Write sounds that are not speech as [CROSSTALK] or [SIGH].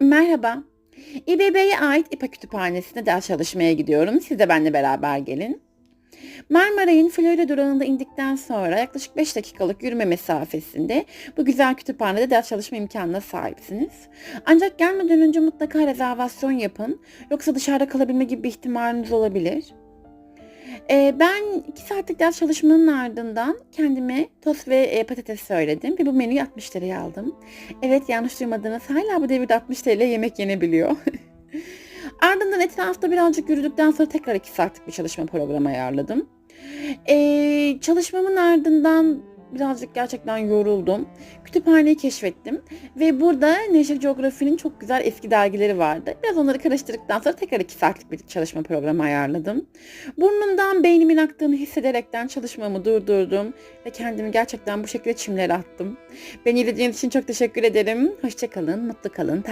Merhaba. İBB'ye ait İPA Kütüphanesi'ne ders çalışmaya gidiyorum. Siz de benimle beraber gelin. Marmaray'ın Florida durağında indikten sonra yaklaşık 5 dakikalık yürüme mesafesinde bu güzel kütüphanede ders çalışma imkanına sahipsiniz. Ancak gelmeden önce mutlaka rezervasyon yapın. Yoksa dışarıda kalabilme gibi bir ihtimaliniz olabilir. Ee, ben 2 saatlik ders çalışmanın ardından kendime tost ve e, patates söyledim ve bu menüyü 60 liraya aldım. Evet yanlış duymadınız hala bu devirde 60 TL yemek yenebiliyor. [LAUGHS] Ardından etrafta birazcık yürüdükten sonra tekrar 2 saatlik bir çalışma programı ayarladım. Ee, çalışmamın ardından birazcık gerçekten yoruldum. Kütüphaneyi keşfettim ve burada National Geography'nin çok güzel eski dergileri vardı. Biraz onları karıştırdıktan sonra tekrar 2 saatlik bir çalışma programı ayarladım. Burnumdan beynimin aktığını hissederekten çalışmamı durdurdum ve kendimi gerçekten bu şekilde çimlere attım. Beni izlediğiniz için çok teşekkür ederim. Hoşçakalın, mutlu kalın, takip